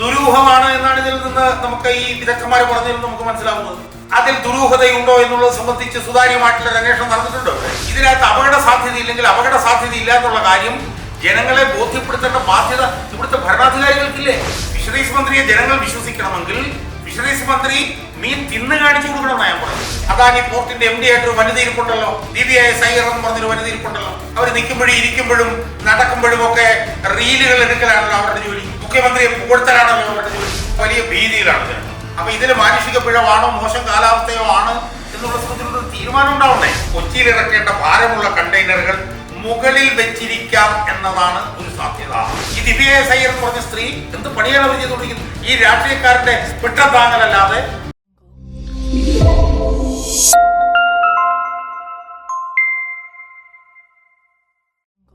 ദുരൂഹമാണ് എന്നാണ് ഇതിൽ നിന്ന് നമുക്ക് ഈ വിദഗ്ധന്മാർ പറഞ്ഞതിൽ നിന്ന് നമുക്ക് മനസ്സിലാവുന്നത്. അതിൽ ദുരൂഹതയുണ്ടോ എന്നുള്ളത് സംബന്ധിച്ച് സുതാര്യമായിട്ടുള്ള അന്വേഷണം നടന്നിട്ടുണ്ടോ? ഇതിനകത്ത് അപകട സാധ്യത ഇല്ലെങ്കിൽ അപകട സാധ്യത ഇല്ല എന്നുള്ള കാര്യം ജനങ്ങളെ ബോധ്യപ്പെടുത്തേണ്ട ബാധ്യത ഇവിടുത്തെ ഭരണാധികാരികൾക്കില്ലേ? ഫിഷറീസ് മന്ത്രിയെ ജനങ്ങൾ വിശ്വസിക്കണമെങ്കിൽ ഫിഷറീസ് മന്ത്രി മീൻ തിന്ന് കാണിച്ചു കൊടുക്കണം ഞാൻ പറഞ്ഞു അതാണ് ഈ പോർട്ടിന്റെ എം ഡി ആയിട്ട് ഒരു വനിത ഇരിപ്പുണ്ടല്ലോ ദി ബി ഐ സൈർ എന്ന് പറഞ്ഞൊരു വനിത അവർ നിൽക്കുമ്പോഴും ഇരിക്കുമ്പോഴും നടക്കുമ്പോഴും ഒക്കെ റീലുകൾ എടുക്കലാണല്ലോ അവരുടെ ജോലി. മുഖ്യമന്ത്രിയെ പുകഴ്ത്തലാണെന്ന് അവരുടെ വലിയ ഭീതിയിലാണ് ജനങ്ങൾ അപ്പൊ ഇതിന് മാനുഷിക പിഴവാണോ മോശം കാലാവസ്ഥയോ ആണ് എന്നുള്ള സംബന്ധിച്ചുള്ള തീരുമാനം ഉണ്ടാവണ്ടേ? കൊച്ചിയിൽ ഇറക്കേണ്ട ഭാരമുള്ള കണ്ടെയ്നറുകൾ മുകളിൽ വെച്ചിരിക്കാം എന്നതാണ് ഒരു സാധ്യത. ഈ ദിവ്യ എന്ന് പറഞ്ഞ സ്ത്രീ എന്ത് പണിയാണ് അവർ ചെയ്തുകൊണ്ടിരിക്കുന്നത്? ഈ രാഷ്ട്രീയക്കാരന്റെ പിട്ടത്താങ്ങലല്ലാതെ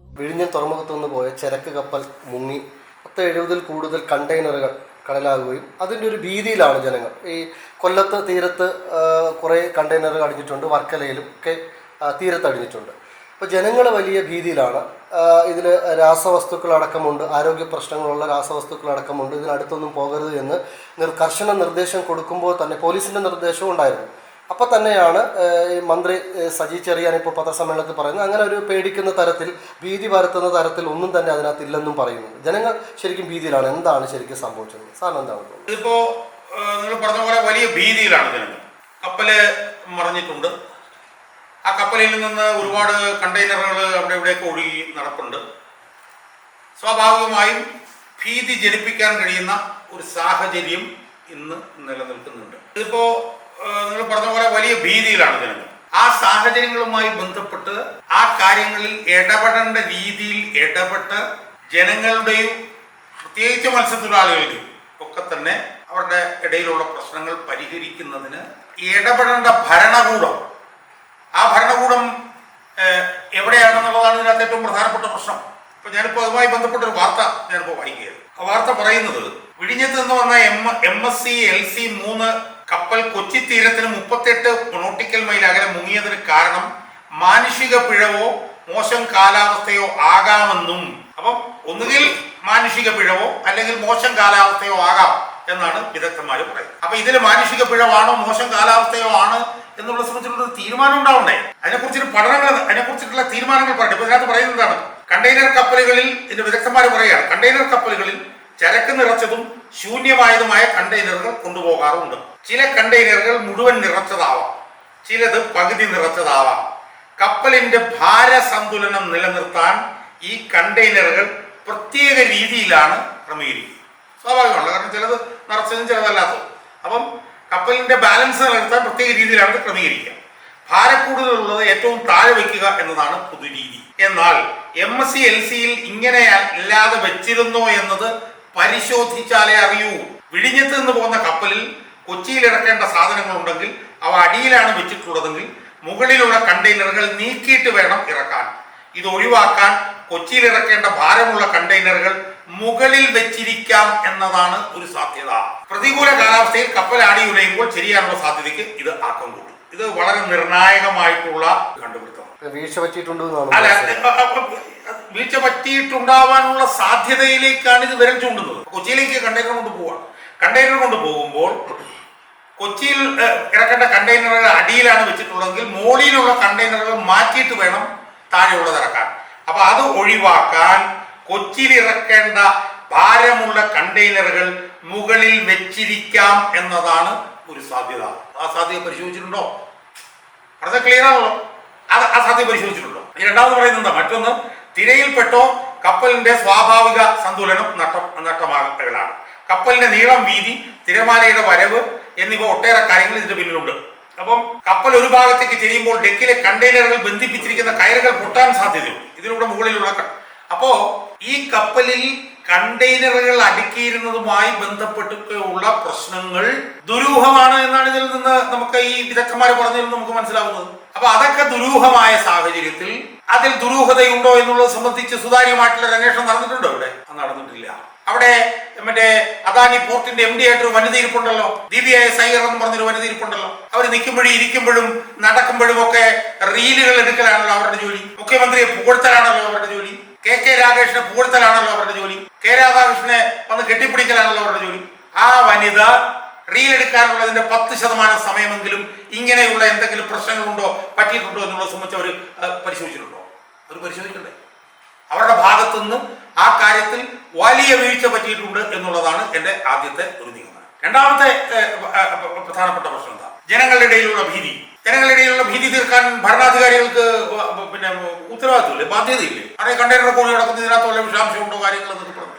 വിഴിഞ്ഞം തുറമുഖത്തു നിന്ന് പോയ ചരക്ക് കപ്പൽ മുങ്ങി പത്ത് എഴുപതിൽ കൂടുതൽ കണ്ടെയ്നറുകൾ കടലാകുകയും അതിന്റെ ഒരു ഭീതിയിലാണ് ജനങ്ങൾ. ഈ കൊല്ലത്ത് തീരത്ത് കുറേ കണ്ടെയ്നറുകൾ അടിഞ്ഞിട്ടുണ്ട് വർക്കലയിലും ഒക്കെ തീരത്ത് അടിഞ്ഞിട്ടുണ്ട്. അപ്പോൾ ജനങ്ങൾ വലിയ ഭീതിയിലാണ്. ഇതിൽ രാസവസ്തുക്കൾ അടക്കമുണ്ട് ആരോഗ്യ പ്രശ്നങ്ങളുള്ള രാസവസ്തുക്കൾ അടക്കമുണ്ട് ഇതിനടുത്തൊന്നും പോകരുത് എന്ന് കർശന നിർദ്ദേശം കൊടുക്കുമ്പോൾ തന്നെ പോലീസിന്റെ നിർദ്ദേശവും ഉണ്ടായിരുന്നു. അപ്പോൾ തന്നെയാണ് മന്ത്രി സജി ചെറിയാൻ ഇപ്പോൾ പത്രസമ്മേളനത്തിൽ പറയുന്നത്. അങ്ങനെ ഒരു പേടിക്കുന്ന തരത്തിൽ ഭീതി പരത്തുന്ന തരത്തിൽ ഒന്നും തന്നെ അതിനകത്ത് ഇല്ലെന്നും പറയുന്നു. ജനങ്ങൾ ശരിക്കും ഭീതിയിലാണ്. എന്താണ് ശരിക്കും സംഭവിച്ചത്? സാറിന് എന്താണ് ഇതിപ്പോ നിങ്ങൾ പറഞ്ഞ പോലെ വലിയ ഭീതിയിലാണ് ജനങ്ങൾ. കപ്പൽ മറിഞ്ഞിട്ടുണ്ട്. ആ കപ്പലിൽ നിന്ന് ഒരുപാട് കണ്ടെയ്നറുകൾ അവിടെ ഇവിടെയൊക്കെ ഒഴുകി നടപ്പുണ്ട്. സ്വാഭാവികമായും ഭീതി ജനിപ്പിക്കാൻ കഴിയുന്ന ഒരു സാഹചര്യം ഇന്ന് നിലനിൽക്കുന്നുണ്ട്. ഇതിപ്പോ നിങ്ങൾ പറഞ്ഞ പോലെ വലിയ ഭീതിയിലാണ് ജനങ്ങൾ. ആ സാഹചര്യങ്ങളുമായി ബന്ധപ്പെട്ട് ആ കാര്യങ്ങളിൽ ഇടപെടേണ്ട രീതിയിൽ ഇടപെട്ട് ജനങ്ങളുടെയും പ്രത്യേകിച്ച് മത്സ്യത്തൊഴിലാളികളുടെയും ഒക്കെ തന്നെ അവരുടെ ഇടയിലുള്ള പ്രശ്നങ്ങൾ പരിഹരിക്കുന്നതിന് ഇടപെടേണ്ട ഭരണകൂടം. ആ ഭരണകൂടം എവിടെയാണെന്നുള്ളതാണ് ഇതിനകത്ത് ഏറ്റവും പ്രധാനപ്പെട്ട പ്രശ്നം. ഇപ്പൊ ഞാനിപ്പോ അതുമായി ബന്ധപ്പെട്ട ഒരു വാർത്ത ഞാനിപ്പോ വായിക്കുകയാണ്. ആ വാർത്ത പറയുന്നത് വിഴിഞ്ഞത്ത് നിന്ന് വന്ന M M S C Elsa മൂന്ന് കപ്പൽ കൊച്ചി തീരത്തിന് മുപ്പത്തെട്ട് നോട്ടിക്കൽ മൈൽ അകലെ മുങ്ങിയതിന് കാരണം മാനുഷിക പിഴവോ മോശം കാലാവസ്ഥയോ ആകാമെന്നും. അപ്പം ഒന്നുകിൽ മാനുഷിക പിഴവോ അല്ലെങ്കിൽ മോശം കാലാവസ്ഥയോ ആകാം എന്നാണ് വിദഗ്ധന്മാർ പറയുന്നത്. അപ്പൊ ഇതിൽ മാനുഷിക പിഴവാണോ മോശം കാലാവസ്ഥയോ ആണ് എന്നുള്ള സംബന്ധിച്ചുള്ള തീരുമാനം ഉണ്ടാവണ്ടേ? അതിനെക്കുറിച്ചൊരു പഠനങ്ങൾ അതിനെക്കുറിച്ചിട്ടുള്ള തീരുമാനങ്ങൾ പറയട്ടെ. ഇപ്പൊ ഇതിനകത്ത് പറയുന്നതാണ് കണ്ടെയ്നർ കപ്പലുകളിൽ ഇതിന്റെ വിദഗ്ധന്മാർ പറയുകയാണ് കണ്ടെയ്നർ കപ്പലുകളിൽ ചരക്ക് നിറച്ചതും ശൂന്യമായതുമായ കണ്ടെയ്നറുകൾ കൊണ്ടുപോകാറുണ്ട്. ചില കണ്ടെയ്നറുകൾ മുഴുവൻ നിറച്ചതാവാം. ചിലത് പകുതി നിറച്ചതാവാം. കപ്പലിന്റെ ഭാര സന്തുലനം നിലനിർത്താൻ ഈ കണ്ടെയ്നറുകൾ പ്രത്യേക രീതിയിലാണ് ക്രമീകരിക്കുന്നത്. സ്വാഭാവികമാണ് കാരണം ചിലത് നിറച്ചതും ചിലതല്ലാത്തതും. അപ്പം കപ്പലിന്റെ ബാലൻസ് നിലനിർത്താൻ പ്രത്യേക രീതിയിലാണ് ക്രമീകരിക്കുക. ഭാരക്കൂടുതലുള്ളത് ഏറ്റവും താഴെ വയ്ക്കുക എന്നതാണ് പൊതുരീതി. എന്നാൽ എം എസ് സി എൽ സിയിൽ ഇങ്ങനെ അല്ലാതെ വെച്ചിരുന്നോ എന്നത് പരിശോധിച്ചാലേ അറിയൂ. വിഴിഞ്ഞത്ത് നിന്ന് പോകുന്ന കപ്പലിൽ കൊച്ചിയിൽ ഇറക്കേണ്ട സാധനങ്ങൾ ഉണ്ടെങ്കിൽ അവ അടിയിലാണ് വെച്ചിട്ടുള്ളതെങ്കിൽ മുകളിലുള്ള കണ്ടെയ്നറുകൾ നീക്കിയിട്ട് വേണം ഇറക്കാൻ. ഇത് ഒഴിവാക്കാൻ കൊച്ചിയിൽ ഇറക്കേണ്ട ഭാരമുള്ള കണ്ടെയ്നറുകൾ മുകളിൽ വെച്ചിരിക്കാം എന്നതാണ് ഒരു സാധ്യത. പ്രതികൂല കാലാവസ്ഥയിൽ കപ്പൽ അടിയുലയുമ്പോൾ ശരിയാനുള്ള സാധ്യതയ്ക്ക് ഇത് ആക്കം കൂട്ടും. ഇത് വളരെ നിർണായകമായിട്ടുള്ള കണ്ടുപിടുത്തമാണ് വീഴ്ച പറ്റിയിട്ടുണ്ട് അല്ല വീഴ്ച പറ്റിയിട്ടുണ്ടാവാനുള്ള സാധ്യതയിലേക്കാണ് ഇത് വിരൽ ചൂണ്ടുന്നത്. കൊച്ചിയിലേക്ക് കണ്ടെയ്നർ കൊണ്ട് പോവാണ് കണ്ടെയ്നർ കൊണ്ട് പോകുമ്പോൾ കൊച്ചിയിൽ ഇറക്കേണ്ട കണ്ടെയ്നറുകൾ അടിയിലാണ് വെച്ചിട്ടുള്ളതെങ്കിൽ മോളിയിലുള്ള കണ്ടെയ്നറുകൾ മാറ്റിയിട്ട് വേണം താഴെയുള്ളത് ഇറക്കാൻ അപ്പൊ അത് ഒഴിവാക്കാൻ കൊച്ചിയിൽ ഇറക്കേണ്ട ഭാരമുള്ള കണ്ടെയ്നറുകൾ മുകളിൽ വെച്ചിരിക്കാം എന്നതാണ് ഒരു സാധ്യത. ആ സാധ്യത പരിശോധിച്ചിട്ടുണ്ടോ? അടുത്ത ക്ലിയർ ആണല്ലോ അത് ആ സാധ്യത പരിശോധിച്ചിട്ടുണ്ടോ രണ്ടാമത് പറയുന്നത് മറ്റൊന്ന് തിരയിൽപ്പെട്ടോ കപ്പലിന്റെ സ്വാഭാവിക സന്തുലനം നട്ടം നഷ്ടമാകലാണ് കപ്പലിന്റെ നീളം വീതി തിരമാലയുടെ വരവ് എന്നിവ ഒട്ടേറെ കാര്യങ്ങൾ ഇതിന്റെ പിന്നിലുണ്ട്. അപ്പം കപ്പൽ ഒരു ഭാഗത്തേക്ക് തിരിയുമ്പോൾ ഡെക്കിലെ കണ്ടെയ്നറുകൾ ബന്ധിപ്പിച്ചിരിക്കുന്ന കയറുകൾ പൊട്ടാൻ സാധ്യതയുണ്ട്. ഇതിലൂടെ മുകളിലുള്ള അപ്പോ ഈ കപ്പലിൽ കണ്ടെയ്നറുകൾ അടുക്കിയിരുന്നതുമായി ബന്ധപ്പെട്ടൊക്കെയുള്ള പ്രശ്നങ്ങൾ ദുരൂഹമാണ് എന്നാണ് ഇതിൽ നിന്ന് നമുക്ക് ഈ വിദഗ്ധന്മാർ പറഞ്ഞതിൽ നമുക്ക് മനസ്സിലാവുന്നത്. അപ്പൊ അതൊക്കെ ദുരൂഹമായ സാഹചര്യത്തിൽ അതിൽ ദുരൂഹതയുണ്ടോ എന്നുള്ളത് സംബന്ധിച്ച് സുതാര്യമായിട്ടുള്ള അന്വേഷണം നടന്നിട്ടുണ്ടോ ഇവിടെ നടന്നിട്ടില്ല. അവിടെ മറ്റേ അദാനി പോർട്ടിന്റെ എം ഡി ആയിട്ട് ഒരു വനിത ഇരിപ്പുണ്ടല്ലോ. ദിവ്യ സൈർ എന്ന് പറഞ്ഞൊരു വനിത ഇരിപ്പുണ്ടല്ലോ. അവർ നിൽക്കുമ്പോഴും ഇരിക്കുമ്പോഴും നടക്കുമ്പോഴും ഒക്കെ റീലുകൾ എടുക്കലാണല്ലോ അവരുടെ ജോലി. മുഖ്യമന്ത്രിയെ പുകഴ്ത്തലാണല്ലോ അവരുടെ ജോലി. കെ കെ രാഗേഷിനെ പുകഴ്ത്തലാണല്ലോ അവരുടെ ജോലി. കെ രാധാകൃഷ്ണനെ വന്ന് കെട്ടിപ്പിടിക്കലാണല്ലോ അവരുടെ ജോലി. ആ വനിത റീൽ എടുക്കാനുള്ളതിന്റെ പത്ത് ശതമാനം സമയമെങ്കിലും ഇങ്ങനെയുള്ള എന്തെങ്കിലും പ്രശ്നങ്ങളുണ്ടോ പറ്റിയിട്ടുണ്ടോ എന്നുള്ളത് സംബന്ധിച്ച് അവർ പരിശോധിച്ചിട്ടുണ്ടോ? അവർ പരിശോധിക്കണ്ടേ? അവരുടെ ഭാഗത്തുനിന്ന് ആ കാര്യത്തിൽ വലിയ വീഴ്ച പറ്റിയിട്ടുണ്ട് എന്നുള്ളതാണ് എന്റെ ആദ്യത്തെ ഒരു നിഗമനം. രണ്ടാമത്തെ പ്രധാനപ്പെട്ട പ്രശ്നം എന്താ? ജനങ്ങളുടെ ഇടയിലുള്ള ഭീതി. ജനങ്ങളുടെ ഇടയിലുള്ള ഭീതി തീർക്കാൻ ഭരണാധികാരികൾക്ക് പിന്നെ ഉത്തരവാദിത്വമില്ലേ? ബാധ്യതയില്ലേ? അവിടെ കണ്ടെയ്നർ കോഴി നടക്കുന്ന ഇതിനകത്ത് വല്ല വിഷാംശമുണ്ടോ കാര്യങ്ങൾ പറഞ്ഞു.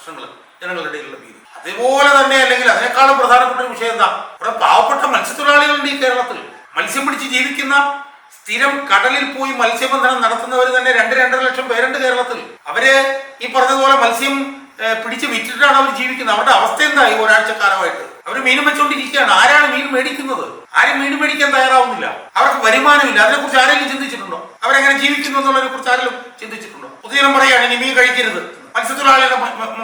പ്രശ്നങ്ങൾ ജനങ്ങളുടെ ഇടയിലുള്ള ഭീതി. അതേപോലെ തന്നെ അല്ലെങ്കിൽ അതിനേക്കാളും പ്രധാനപ്പെട്ട ഒരു വിഷയം എന്താ? ഇവിടെ പാവപ്പെട്ട മത്സ്യത്തൊഴിലാളികളുണ്ട് ഈ കേരളത്തിൽ. മത്സ്യം പിടിച്ച് ജീവിക്കുന്ന സ്ഥിരം കടലിൽ പോയി മത്സ്യബന്ധനം നടത്തുന്നവർ തന്നെ രണ്ട് രണ്ടര ലക്ഷം പേരുണ്ട് കേരളത്തിൽ. അവർ ഈ പറഞ്ഞതുപോലെ മത്സ്യം പിടിച്ച് വിറ്റിട്ടാണ് അവർ ജീവിക്കുന്നത്. അവരുടെ അവസ്ഥ എന്താ ഈ ഒരാഴ്ചക്കാലമായിട്ട്? അവർ മീൻ വെച്ചുകൊണ്ടിരിക്കുകയാണ് ആരാണ് മീൻ മേടിക്കുന്നത്? ആരും മീൻ മേടിക്കാൻ തയ്യാറാവുന്നില്ല. അവർക്ക് വരുമാനമില്ല. അതിനെക്കുറിച്ച് ആരെങ്കിലും ചിന്തിച്ചിട്ടുണ്ടോ? അവരെങ്ങനെ ജീവിക്കുന്നു എന്നുള്ളതിനെ കുറിച്ച് ആരെങ്കിലും ചിന്തിച്ചിട്ടുണ്ടോ? പൊതുജനം പറയുകയാണ് ഇനി മീൻ കഴിക്കരുത്. മത്സ്യത്തൊഴിലാളികളുടെ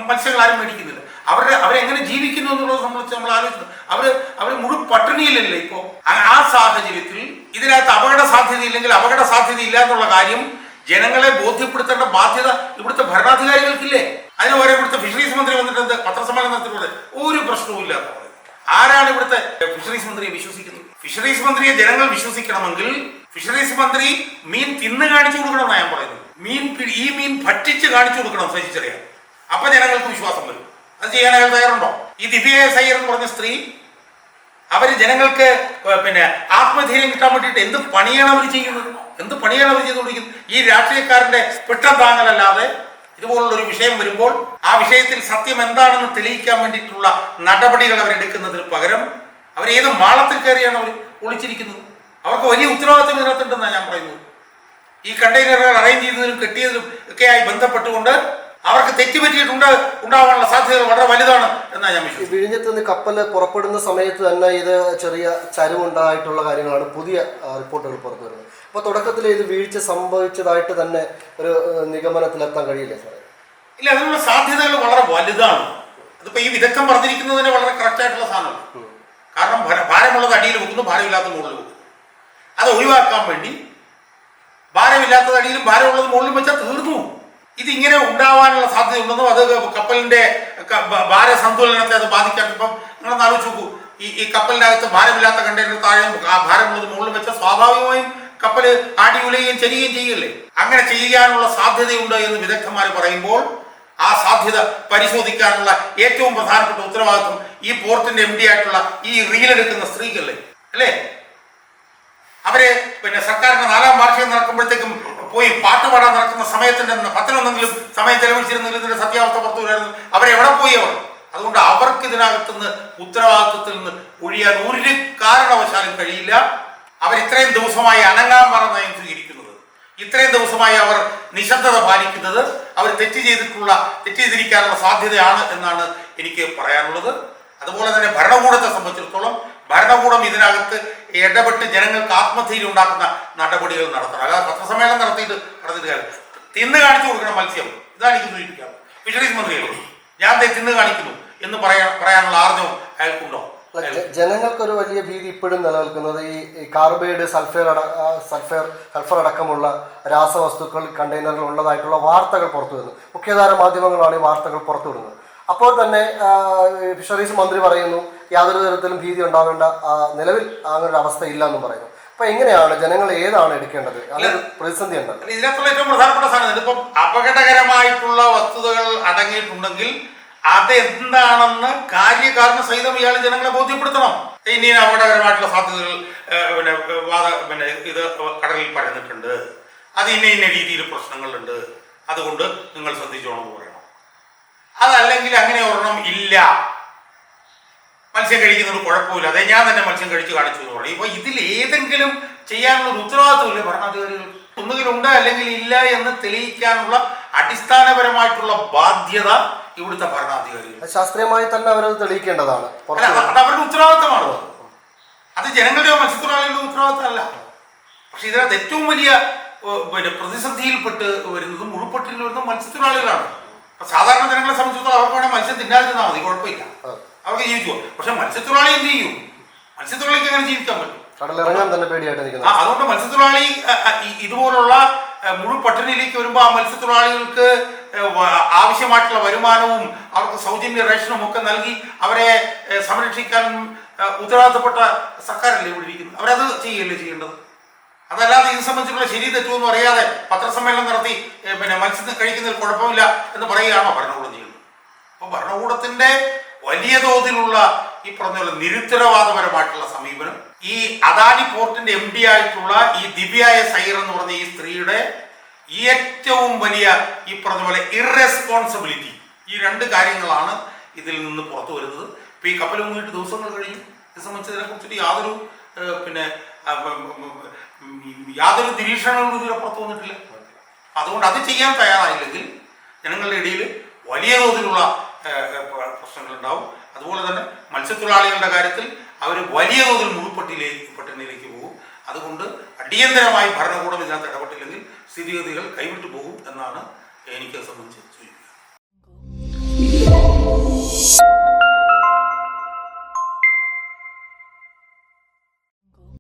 മത്സ്യങ്ങൾ ആരും മേടിക്കുന്നില്ല. അവരുടെ അവരെങ്ങനെ ജീവിക്കുന്നു എന്നുള്ളത് സംബന്ധിച്ച് നമ്മൾ ആലോചിക്കുന്നു. അവർ അവർ മുഴു പട്ടിണിയിലല്ലേ ഇപ്പോ? ആ- സാഹചര്യത്തിൽ ഇതിനകത്ത് അപകട സാധ്യത ഇല്ലെങ്കിൽ അപകട സാധ്യത ഇല്ല എന്നുള്ള കാര്യം ജനങ്ങളെ ബോധ്യപ്പെടുത്തേണ്ട ബാധ്യത ഇവിടുത്തെ ഭരണാധികാരികൾക്കില്ലേ? അതിന് ഓരോ ഇവിടുത്തെ ഫിഷറീസ് മന്ത്രി വന്നിട്ട് എന്ത് പത്രസമ്മേളനം ഒരു പ്രശ്നവും ഇല്ല. ആരാണ് ഇവിടുത്തെ ഫിഷറീസ് മന്ത്രിയെ വിശ്വസിക്കുന്നത്? ഫിഷറീസ് മന്ത്രിയെ ജനങ്ങൾ വിശ്വസിക്കണമെങ്കിൽ ഫിഷറീസ് മന്ത്രി മീൻ തിന്ന് കാണിച്ചു കൊടുക്കണം എന്നാണ് ഞാൻ പറയുന്നത്. മീൻ ഈ മീൻ ഭക്ഷിച്ച് കാണിച്ചു കൊടുക്കണം സജിച്ചറിയാൻ അപ്പൊ ജനങ്ങൾക്ക് വിശ്വാസം വരും. അത് ചെയ്യാൻ അയാൾ തയ്യാറുണ്ടോ? ഈ ദിവ്യ സയ്യർ എന്ന് പറഞ്ഞ സ്ത്രീ അവർ ജനങ്ങൾക്ക് പിന്നെ ആത്മധൈര്യം കിട്ടാൻ വേണ്ടിയിട്ട് എന്ത് പണിയാണ് അവർ ചെയ്യുന്നത്? എന്ത് പണിയാണ് അവർ ചെയ്തുകൊണ്ടിരിക്കുന്നത്? ഈ രാഷ്ട്രീയക്കാരന്റെ പിട്ടം താങ്ങലല്ലാതെ ഇതുപോലുള്ള ഒരു വിഷയം വരുമ്പോൾ ആ വിഷയത്തിൽ സത്യം എന്താണെന്ന് തെളിയിക്കാൻ വേണ്ടിയിട്ടുള്ള നടപടികൾ അവരെടുക്കുന്നതിന് പകരം അവർ ഏത് മാളത്തിൽ കയറിയാണ് അവർ ഒളിച്ചിരിക്കുന്നത്? അവർക്ക് വലിയ ഉത്തരവാദിത്വം ഇതിനകത്തുണ്ടെന്നാണ് ഞാൻ പറയുന്നത്. ഈ കണ്ടെയ്നറുകൾ അറേഞ്ച് ചെയ്തതിനും കെട്ടിയതിനും ഒക്കെയായി ബന്ധപ്പെട്ടുകൊണ്ട് അവർക്ക് തെറ്റുപറ്റിയിട്ടുണ്ട് ഉണ്ടാവാനുള്ള സാധ്യതകൾ വളരെ വലുതാണ് എന്നാണ് ഞാൻ വിശ്വസിക്കുന്നത്. വിഴിഞ്ഞത്ത് നിന്ന് കപ്പൽ പുറപ്പെടുന്ന സമയത്ത് തന്നെ ഇത് ചെറിയ ചരിവുണ്ടായിട്ടുള്ള കാര്യങ്ങളാണ് പുതിയ റിപ്പോർട്ടുകൾ പുറത്തു വരുന്നത്. അപ്പോൾ തുടക്കത്തിൽ ഇത് വീഴ്ച സംഭവിച്ചതായിട്ട് തന്നെ ഒരു നിഗമനത്തിലെത്താൻ കഴിയില്ലേ സാറേ? ഇല്ല അതിനുള്ള സാധ്യതകൾ വളരെ വലുതാണ്. അതിപ്പോ ഈ വിദഗ്ധം പറഞ്ഞിരിക്കുന്നതിന് വളരെ കറക്റ്റ് ആയിട്ടുള്ള സാധനമാണ്. കാരണം ഭാര- ഭാരമുള്ളത് അടിയിൽ വെക്കുന്നു ഭാരമില്ലാത്ത മുകളിൽ വെക്കുന്നു. അത് ഒഴിവാക്കാൻ വേണ്ടി ഭാരമില്ലാത്തത് അടിയിലും ഭാരമുള്ളത് മുകളിലും വെച്ചാൽ തീർന്നു. ഇതിങ്ങനെ ഉണ്ടാവാനുള്ള സാധ്യതയുണ്ടെന്നും അത് കപ്പലിന്റെ ഭാര സന്തുലനത്തെ ഭാരസന്തുലനത്തെ അത് ബാധിക്കാൻ ഇപ്പം നിങ്ങളൊന്ന് ആലോചിച്ച് നോക്കൂ. ഈ ഈ കപ്പലിനകത്ത് ഭാരമില്ലാത്ത കണ്ടെയ്നർ താഴെയും ഭാരമുള്ളത് മുകളിലും വെച്ചാൽ സ്വാഭാവികമായും കപ്പൽ ആടി ഉലയുകയും ചെരിയുകയും ചെയ്യല്ലേ അങ്ങനെ ചെയ്യാനുള്ള സാധ്യതയുണ്ട് എന്ന് വിദഗ്ധന്മാർ പറയുമ്പോൾ ആ സാധ്യത പരിശോധിക്കാനുള്ള ഏറ്റവും പ്രധാനപ്പെട്ട ഉത്തരവാദിത്വം ഈ പോർട്ടിന്റെ എം ഡി ആയിട്ടുള്ള ഈ റീലെടുക്കുന്ന സ്ത്രീക്കല്ലേ? അല്ലേ? അവർ പിന്നെ സർക്കാരിന്റെ നാലാം വാർഷികം നടക്കുമ്പോഴത്തേക്കും പോയി പാട്ട് പാടാൻ നടക്കുന്ന സമയത്തിന്റെ പത്തിനൊന്നെങ്കിലും സമയം ചെലവഴിച്ചിരുന്നെങ്കിൽ ഇതിന്റെ സത്യാവസ്ഥ പുറത്തു വരായിരുന്നു. അവരെ എവിടെ പോയി അവർ? അതുകൊണ്ട് അവർക്ക് ഇതിനകത്തുനിന്ന് ഉത്തരവാദിത്വത്തിൽ നിന്ന് ഒഴിയാൻ ഒരു കാരണവശാലും കഴിയില്ല. അവർ ഇത്രയും ദിവസമായി അനങ്ങാൻ പറഞ്ഞു സ്വീകരിക്കുന്നത്. ഇത്രയും ദിവസമായി അവർ നിശബ്ദത പാലിക്കുന്നത്. അവർ തെറ്റ് ചെയ്തിട്ടുള്ള തെറ്റ് ചെയ്തിരിക്കാനുള്ള സാധ്യതയാണ് എന്നാണ് എനിക്ക് പറയാനുള്ളത്. അതുപോലെ തന്നെ ഭരണകൂടത്തെ സംബന്ധിച്ചിടത്തോളം ഭരണകൂടം ഇതിനകത്ത് ഇടപെട്ട് ജനങ്ങൾക്ക് ആത്മധൈര്യം ഉണ്ടാക്കുന്ന നടപടികൾ നടത്തണം. അല്ലാതെ പത്രസമ്മേളനം നടത്തിയിട്ട് നടത്തിയിട്ട് കാര്യം തിന്ന് കാണിച്ചു കൊടുക്കണം മത്സ്യം. ഇതാണ് എനിക്ക് സൂചിപ്പിക്കാം ഫിഷറീസ് മന്ത്രിയോ. ഞാൻ തിന്ന് കാണിക്കുന്നു എന്ന് പറയാൻ പറയാനുള്ള ആർജവും അയാൾക്കുണ്ടോ? ജനങ്ങൾക്കൊരു വലിയ ഭീതി ഇപ്പോഴും നിലനിൽക്കുന്നത് ഈ കാർബൈഡ് സൾഫർ അട സൾഫർ സൾഫർ അടക്കമുള്ള രാസവസ്തുക്കൾ കണ്ടെയ്നറിൽ ഉള്ളതായിട്ടുള്ള വാർത്തകൾ പുറത്തു വരുന്നു. മുഖ്യധാര മാധ്യമങ്ങളാണ് ഈ വാർത്തകൾ പുറത്തുവിടുന്നത് അപ്പോൾ തന്നെ ഫിഷറീസ് മന്ത്രി പറയുന്നു യാതൊരു തരത്തിലും ഭീതി ഉണ്ടാവേണ്ട നിലവിൽ അങ്ങനെ ഒരു അവസ്ഥ ഇല്ല എന്നും പറയുന്നു. അപ്പൊ എങ്ങനെയാണ് ജനങ്ങൾ ഏതാണ് എടുക്കേണ്ടത്? അതൊരു പ്രതിസന്ധി ഉണ്ട് ഇതിനകത്തുള്ള ഏറ്റവും പ്രധാനപ്പെട്ട സാധനം ഇതിപ്പം അപകടകരമായിട്ടുള്ള വസ്തുതകൾ അടങ്ങിയിട്ടുണ്ടെങ്കിൽ അതെന്താണെന്ന് കാര്യകാരണ സഹിതം ഇയാൾ ജനങ്ങളെ ബോധ്യപ്പെടുത്തണം. ഇനി അപകടകരമായിട്ടുള്ള സാധ്യതകൾ പിന്നെ വാദ പിന്നെ ഇത് കടലിൽ പരന്നിട്ടുണ്ട് അത് ഇന്ന ഇന്ന രീതിയിൽ പ്രശ്നങ്ങളുണ്ട്. അതുകൊണ്ട് നിങ്ങൾ ശ്രദ്ധിച്ചോണം എന്ന് പറയണം. അതല്ലെങ്കിൽ അങ്ങനെ ഒരെണ്ണം ഇല്ല. മത്സ്യം കഴിക്കുന്നത് കുഴപ്പമില്ല. അതെ ഞാൻ തന്നെ മത്സ്യം കഴിച്ച് കാണിച്ചു എന്ന് പറയും ഇപ്പൊ ഇതിൽ ഏതെങ്കിലും ചെയ്യാനുള്ള ഒരു ഉത്തരവാദിത്വമില്ല ഭരണാധികാരികൾ ഒന്നുകിൽ ഉണ്ട് അല്ലെങ്കിൽ ഇല്ല എന്ന് തെളിയിക്കാനുള്ള അടിസ്ഥാനപരമായിട്ടുള്ള ബാധ്യത ഇവിടുത്തെ ഭരണാധികാരികൾ. അത് ശാസ്ത്രീയമായി തന്നെ അവരത് തെളിയിക്കേണ്ടതാണ്. അത് അവരുടെ ഉത്തരവാദിത്തമാണ് അത് ജനങ്ങളുടെയോ മത്സ്യത്തൊഴിലാളികളുടെ ഉത്തരവാദിത്തമല്ല പക്ഷെ ഇതിനകത്ത് ഏറ്റവും വലിയ പിന്നെ പ്രതിസന്ധിയിൽപ്പെട്ട് വരുന്നതും ഉൾപ്പെട്ടിൽ വരുന്നതും മത്സ്യത്തൊഴിലാളികളാണ്. സാധാരണ ജനങ്ങളെ സംബന്ധിച്ചിടത്തോളം അവർക്ക് വേണമെങ്കിൽ മത്സ്യം തിന്നാതിരുന്നാൽ മതി. കുഴപ്പമില്ല. അവർക്ക് ജീവിച്ചു പോകും. പക്ഷെ മത്സ്യത്തൊഴിലാളി എന്ത് ചെയ്യും? മത്സ്യത്തൊഴിലാളിക്ക് അങ്ങനെ ജീവിക്കാൻ പറ്റും. കടലിറങ്ങാൻ തന്നെ പേടിയായിട്ട് നിൽക്കുന്നത് അതുകൊണ്ട് മത്സ്യത്തൊഴിലാളി ഇതുപോലുള്ള മുഴു പട്ടിണിയിലേക്ക് വരുമ്പോൾ ആ മത്സ്യത്തൊഴിലാളികൾക്ക് ആവശ്യമായിട്ടുള്ള വരുമാനവും അവർക്ക് സൗജന്യ റേഷനും ഒക്കെ നൽകി അവരെ സംരക്ഷിക്കാൻ ഉത്തരവാദിത്തപ്പെട്ട സർക്കാരല്ലേ ഇവിടെ ഇരിക്കുന്നത്? അവരത് ചെയ്യല്ലേ ചെയ്യേണ്ടത്? അതല്ലാതെ ഇത് സംബന്ധിച്ചുള്ള ശരി തെറ്റുമെന്ന് അറിയാതെ പത്രസമ്മേളനം നടത്തി പിന്നെ മത്സ്യം കഴിക്കുന്നതിൽ കുഴപ്പമില്ല എന്ന് പറയുകയാണോ ഭരണകൂടം ചെയ്യുന്നത്? അപ്പോൾ ഭരണകൂടത്തിന്റെ വലിയ തോതിലുള്ള ഈ പറഞ്ഞ പോലെ നിരുത്തരവാദപരമായിട്ടുള്ള സമീപനം. ഈ അദാനി പോർട്ടിന്റെ എം ഡി ആയിട്ടുള്ള ഈ ദിവ്യായ സൈർ എന്ന് പറഞ്ഞ ഈ സ്ത്രീയുടെ ഏറ്റവും വലിയ ഈ പറഞ്ഞ പോലെ ഇറസ്പോൺസിബിലിറ്റി ഈ രണ്ട് കാര്യങ്ങളാണ് ഇതിൽ നിന്ന് പുറത്തു വരുന്നത്. ഇപ്പൊ ഈ കപ്പൽ മുങ്ങിയിട്ട് ദിവസങ്ങൾ കഴിഞ്ഞു. ഇത് സംബന്ധിച്ചതിനെ കുറിച്ചിട്ട് യാതൊരു പിന്നെ യാതൊരു നിരീക്ഷണങ്ങളും ഇതുവരെ പുറത്തു വന്നിട്ടില്ല. അതുകൊണ്ട് അത് ചെയ്യാൻ തയ്യാറായില്ലെങ്കിൽ ജനങ്ങളുടെ ഇടയിൽ വലിയ തോതിലുള്ള പ്രശ്നങ്ങളുണ്ടാവും. അതുപോലെ തന്നെ മത്സ്യത്തൊഴിലാളികളുടെ കാര്യത്തിൽ അവർ വലിയ തോതിൽ മുഴുപട്ടിയിലേക്ക് പട്ടിണിയിലേക്ക് പോകും. അതുകൊണ്ട് അടിയന്തരമായി ഭരണകൂടം ഇതിനകത്ത് ഇടപെട്ടില്ലെങ്കിൽ സ്ഥിതിഗതികൾ കൈവിട്ടു പോകും എന്നാണ് എനിക്ക് സംബന്ധിച്ച് സൂചിപ്പിക്കുന്നത്.